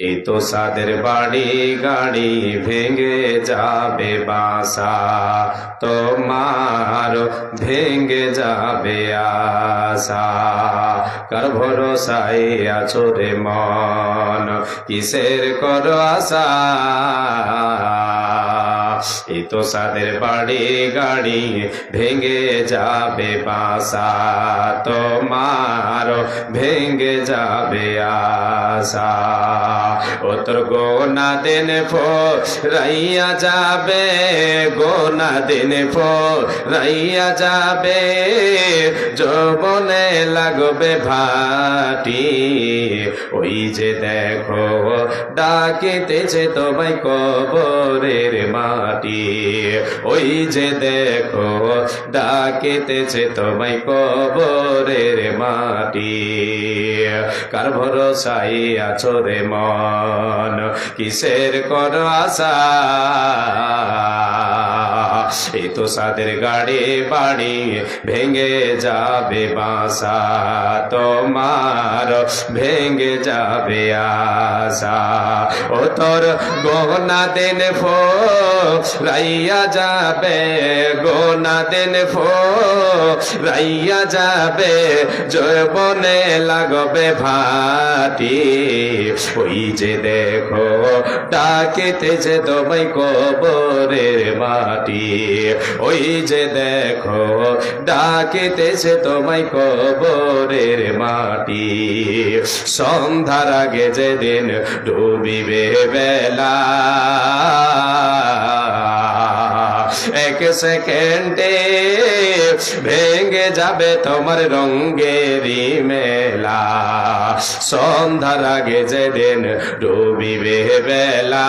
এ তো সাদের বাড়ি, গাড়ি ভেঙে যাবে বাসা। তোমার ভেঙে যাবে আশা। কার ভরসায় আছো রে মন, কিসের কর আশা? এই তো সাদের বাড়ি গাড়ি ভেঙে যাবে বাসা তোমার ভেঙে যাবে আশা। ও তোর গোনা দিন ফো রাইয়া যাবে গোনা দিন ফো রাইয়া যাবে, যৌবনে লাগবে ভাটি। ওই যে দেখো, ডাকিতেছে তোমায় কবরের মাটি। ওই যে দেখো, ডাকিতেছে তোমায় কবরের মাটি। কার ভরসাই আছো রে মন কিসের কর আশা? এই তো সাদের গাড়ি বাড়ি ভেঙে যাবে বাসা, তোমার ভেঙে যাবে আশা। ও তোর গহনা দিন ফো, রাইয়া যাবে, গোনা দিন ফো, রাইয়া যাবে জয়বনে লাগবে ভাটি। ওই যে দেখো, ডাকিতেছে তোমায় কবরের মাটি। ওই যে দেখো, ডাকিতেছে তোমায় কবরের মাটি। সন্ধ্যার আগে যেদিন ডুবিবে বেলা, এক সেকেন্ডে ভেঙে যাবে তোমার রঙ্গেরি মেলা। সন্ধ্যার আগে যেদিন ডুবিবে বেলা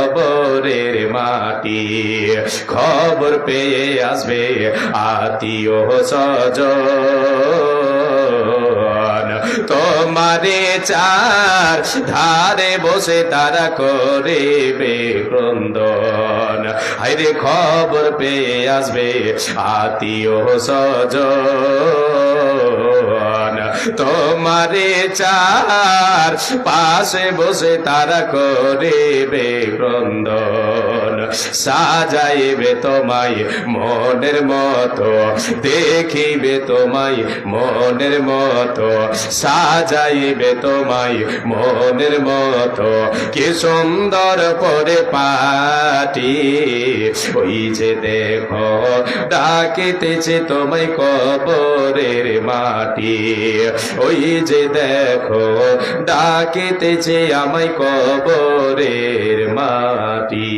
কবরের মাটি, খবর পেয়ে আসবে আত্মীয় সজন তোমারে চার ধারে বসে তারা করিবে ক্রন্দন। হাইরে খবর পেয়ে আসবে আত্মীয় সজন তোমারে চার পাশে বসে তারা করিবে ক্রন্দন। সাজাইবে তোমায় মনের মতো, দেখিবে তোমায় মনের মতো, সাজাইবে তোমায় মনের মতো। কি সুন্দর পরে পাটি, ওই যে দেখো, ডাকিতেছে তোমায় কবরের মাটি। ওই যে দেখো, ডাকিতেছে আমায় কবরের মাটি।